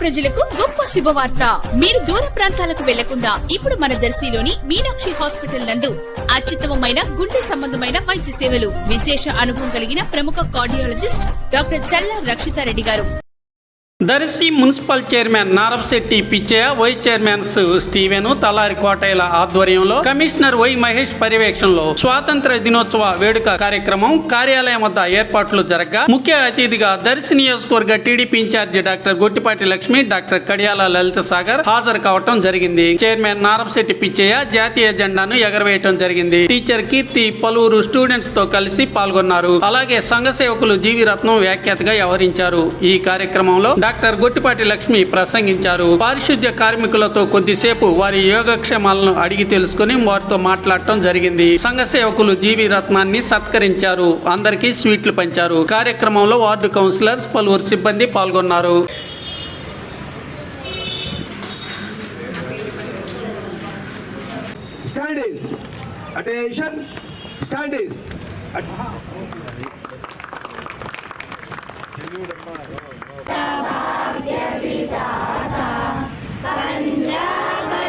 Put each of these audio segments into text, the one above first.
ప్రజలకు గొప్ప శుభవార్త. మీరు దూర ప్రాంతాలకు వెళ్ళకుండా ఇప్పుడు మన దర్శిలోని మీనాక్షి హాస్పిటల్ నందు అత్యుత్తమమైన గుండె సంబంధమైన వైద్య సేవలు విశేష అనుభవం కలిగిన ప్రముఖ కార్డియాలజిస్ట్ డాక్టర్ చల్లా రక్షితారెడ్డి గారు. Darsi municipal chairman Narapasetti Pichaiah vice chairmans Steven Talari కోటైల ఆధ్వర్యంలో కమిషనర్ వై మహేష్ పర్యవేక్షణలో స్వాతంత్ర దినోత్సవ వేడుక కార్యక్రమం కార్యాలయం వద్ద ఏర్పాట్లు జరగగా. ముఖ్య అతిథిగా దర్శి నియోజకవర్గ TDP incharge doctor Gottipati Lakshmi doctor Kadiyala Lalitha Sagar హాజరు కావటం జరిగింది. చైర్మన్ నారపశెట్టి పిచ్చయ్య జాతీయ జెండాను ఎగరవేయటం జరిగింది. టీచర్ కీర్తి పలువురు స్టూడెంట్స్తో కలిసి పాల్గొన్నారు. అలాగే సంఘ సేవకులు జీవి రత్నం వ్యాఖ్యాతగా వ్యవహరించారు. ఈ కార్యక్రమంలో డాక్టర్ గొట్టిపాటి లక్ష్మి ప్రసంగించారు పారిశుద్ధ్య కార్మికులతో కొద్దిసేపు వారి యోగక్షేమాలను అడిగి తెలుసుకుని వారితో మాట్లాడటం జరిగింది సంఘ సేవకులు జీవి రత్నాన్ని సత్కరించారు అందరికీ స్వీట్లు పంచారు కార్యక్రమంలో వార్డు కౌన్సిలర్స్ పలువురు సిబ్బంది పాల్గొన్నారు Standings. Attention. Standings.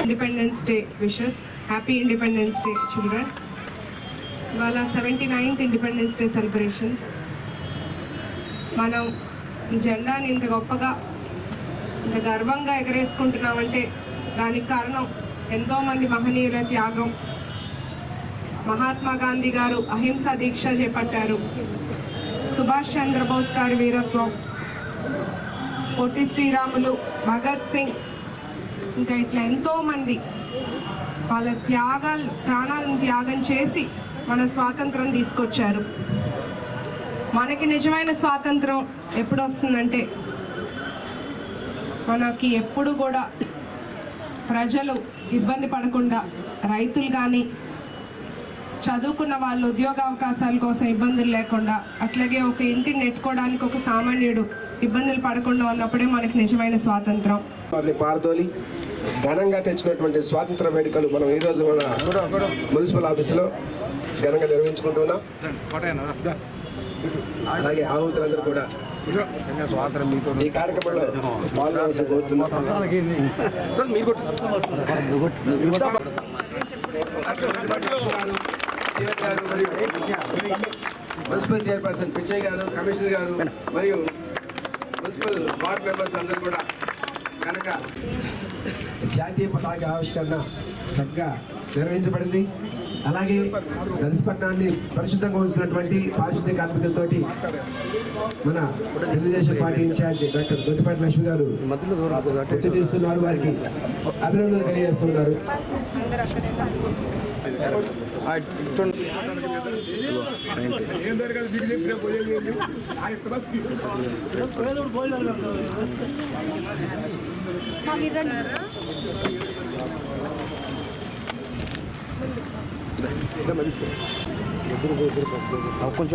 Independence day wishes happy independence day children ఇవాళ seventy ninth independence day celebrations మనం జెండాని ఇంత గొప్పగా ఇంత గర్వంగా ఎగరేసుకుంటున్నామంటే దానికి కారణం ఎంతోమంది మహనీయుల త్యాగం. మహాత్మా గాంధీ గారు అహింస దీక్ష చేపట్టారు. సుభాష్ చంద్రబోస్ గారి వీరత్వం. పొట్టి శ్రీరాములు భగత్ సింగ్. ఇంకా ఇట్లా ఎంతో మంది వాళ్ళ త్యాగాలు ప్రాణాలను త్యాగం చేసి మన స్వాతంత్రం తీసుకొచ్చారు. మనకి నిజమైన స్వాతంత్రం ఎప్పుడు వస్తుందంటే మనకి ఎప్పుడు కూడా ప్రజలు ఇబ్బంది పడకుండా రైతులు కానీ చదువుకున్న వాళ్ళు ఉద్యోగ అవకాశాల కోసం ఇబ్బందులు లేకుండా అట్లాగే ఒక ఇంటిని నెట్టుకోవడానికి ఒక సామాన్యుడు ఇబ్బందులు పడకుండా ఉన్నప్పుడే మనకి నిజమైన స్వాతంత్రం. వారిని పారదోలి ఘనంగా తెచ్చుకున్నటువంటి స్వాతంత్ర వేడుకలు మనం ఈ రోజు మన మున్సిపల్ ఆఫీసులో ఘనంగా నిర్వహించుకుంటున్నాం. అలాగే ఆహుతులందరూ కూడా ఈ కార్యక్రమంలో కోరుతున్నాం. గారు మరియు మున్సిపల్ చైర్పర్సన్ పిచ్చయ్య గారు కమిషనర్ గారు మరియు మున్సిపల్ వార్డ్ మెంబర్స్ అందరూ కూడా కనుక జాతీయ పతాక ఆవిష్కరణ చక్కగా నిర్వహించబడింది. అలాగే నర్సిపట్నాన్ని పరిశుద్ధంగా ఉంచినటువంటి పారిశుద్ధ్య కార్మికులతోటి మన Telugu Desam party incharge doctor Doddipati Lakshmi గారు తీస్తున్నారు వారికి అభినందనలు తెలియజేస్తున్నారు. ಅವ್ರು ಕೊಂಚ